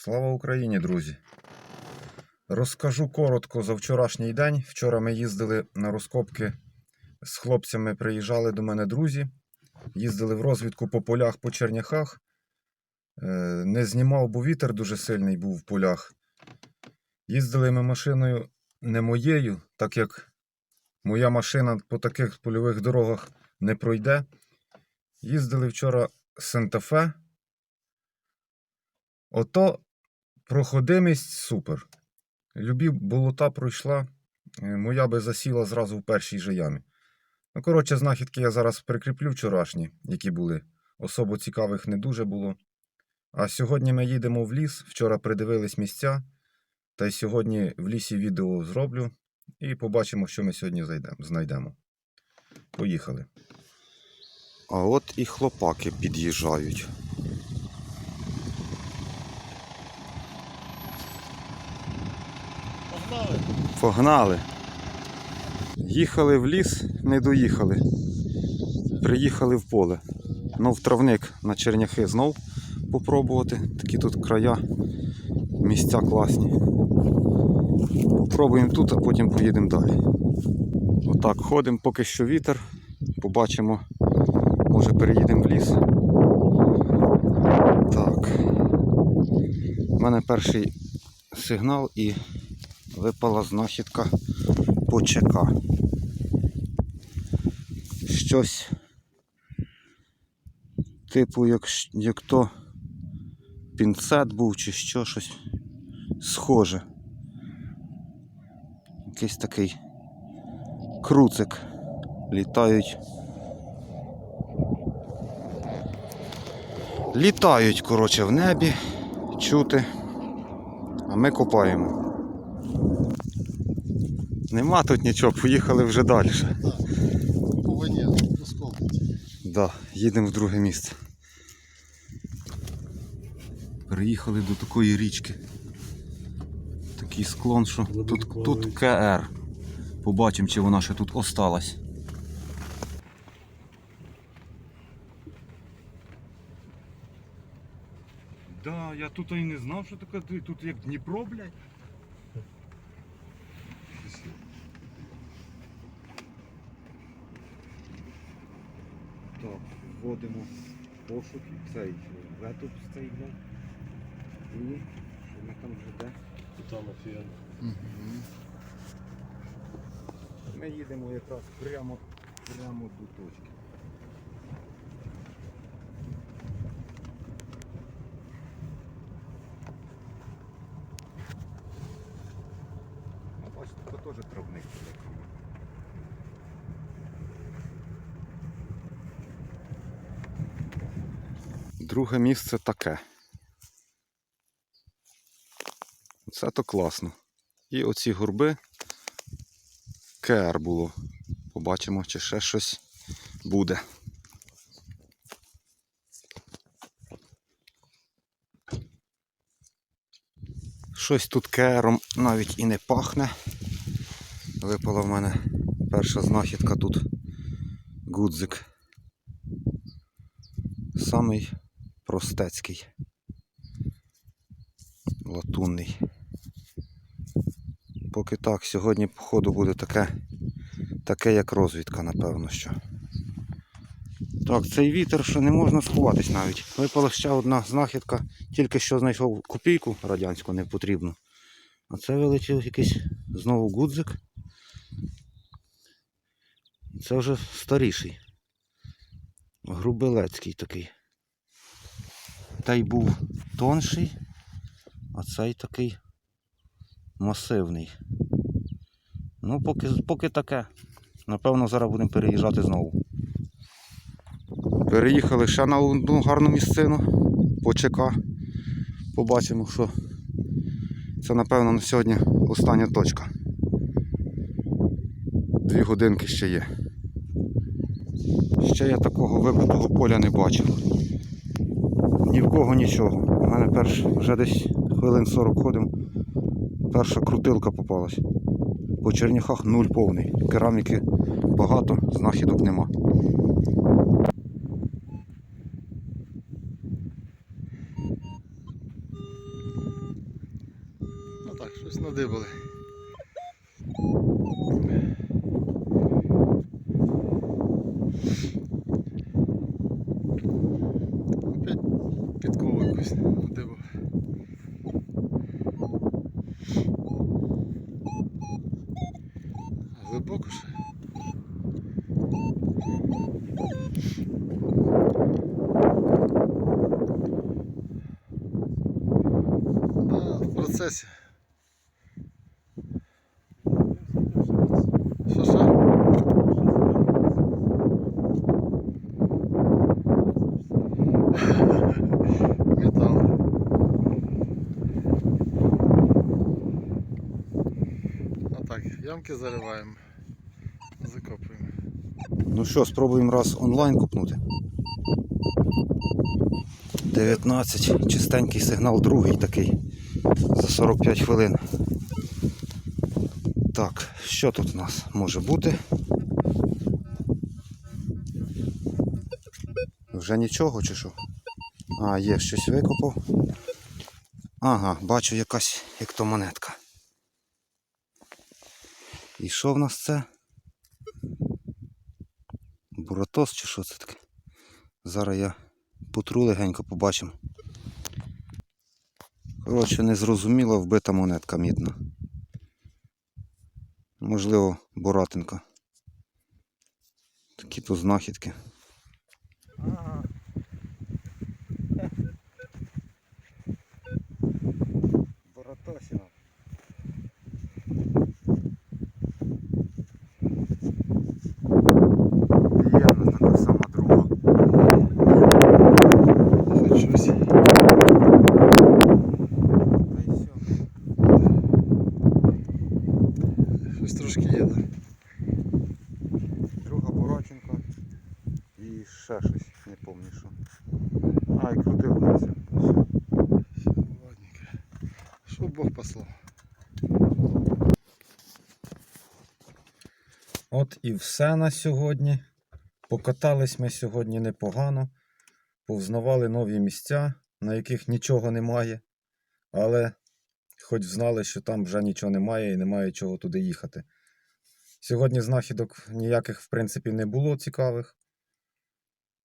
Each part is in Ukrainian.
Слава Україні, друзі! Розкажу коротко за вчорашній день. Вчора ми їздили на розкопки з хлопцями, приїжджали до мене друзі. Їздили в розвідку по полях по черняхах. Е, Не знімав, бо вітер дуже сильний був в полях. Їздили ми машиною не моєю, так як моя машина по таких польових дорогах не пройде. Їздили вчора Сентафе. Ото проходимість супер. Любі болота пройшла, е, моя би засіла зразу в першій же ямі. Ну, коротше, знахідки я зараз прикріплю вчорашні, які були. Особо цікавих не дуже було. А сьогодні ми їдемо в ліс. Вчора придивились місця. Та й сьогодні в лісі відео зроблю і побачимо, що ми сьогодні знайдемо. Поїхали. А от і хлопаки під'їжджають. Погнали! Їхали в ліс, не доїхали. Приїхали в поле. Ну, в травник на черняхи знов попробувати. Такі тут края, місця класні. Попробуємо тут, а потім поїдемо далі. Отак ходимо, поки що вітер. Побачимо, може переїдемо в ліс. Так. У мене перший сигнал і випала знахідка по ЧК. Щось типу, як, як то пінцет був чи що щось схоже. Якийсь такий круцик. Літають. Літають, коротше, в небі, чути, а ми копаємо. Нема тут нічого, поїхали вже далі. Повинні розкопати. Да, їдемо в друге місце. Приїхали до такої річки. Такий склон, що тут, тут КР. Побачимо, чи вона ще тут осталась. Да, я тут і не знав, що таке тут як Дніпро, блядь. Так, вводимо пошук цей ветуп з цей йде. І що ми там вже де? Там офігенно. Ми їдемо якраз прямо, прямо до точки. А бачите, це теж травник. великий. Друге місце таке. Це то класно. І оці горби КР було. Побачимо, чи ще щось буде. Щось тут кером навіть і не пахне. Випала в мене перша знахідка тут гудзик. Самий простецький. Латунний. Поки так, сьогодні, походу, буде таке, таке як розвідка, напевно, що. Так, цей вітер, що не можна сховатись навіть. Випала ще одна знахідка, тільки що знайшов копійку радянську не потрібну. А це вилетів якийсь знову гудзик. Це вже старіший. Грубелецький такий. Той був тонший, а цей такий масивний. Ну, поки, поки таке. Напевно, зараз будемо переїжджати знову. Переїхали ще на одну гарну місцину по ЧК. Побачимо, що це, напевно, на сьогодні остання точка. Дві годинки ще є. Ще я такого вибитого поля не бачив. Ні в кого нічого. У мене перш вже десь хвилин 40 ходимо. Перша крутилка попалась. По черняхах нуль повний. Кераміки багато, знахідок нема. Щось надибали. Підкову якусь надибав. Глибоко ще. Да, в процесі. Що що? Метал. А так, ямки зариваємо, закопуємо. Ну що, спробуємо раз онлайн купнути. 19. Чистенький сигнал, другий такий. За 45 хвилин. Так, що тут у нас може бути? Вже нічого чи що? А, є, щось викопав. Ага, бачу якась як то монетка. І що в нас це? Буратос чи що це таке? Зараз я потру легенько побачимо. Коротше, незрозуміла вбита монетка мідна. Можливо, Боратинка. Такі то знахідки. Ага. Боратосіна. Приємна така сама друга. Хоч щось. Та й все. Щось трошки є, так? Друга Бораченко і ще щось, не пам'ятаю що. А, і крутилниця. Все, ладненько. Що Бог послав? От і все на сьогодні. Покатались ми сьогодні непогано, повзнавали нові місця, на яких нічого немає, але хоч знали, що там вже нічого немає і немає чого туди їхати. Сьогодні знахідок ніяких, в принципі, не було цікавих.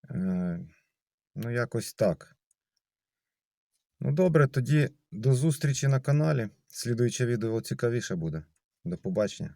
Е, ну, якось так. Ну, добре, тоді до зустрічі на каналі. Слідуюче відео цікавіше буде. До побачення.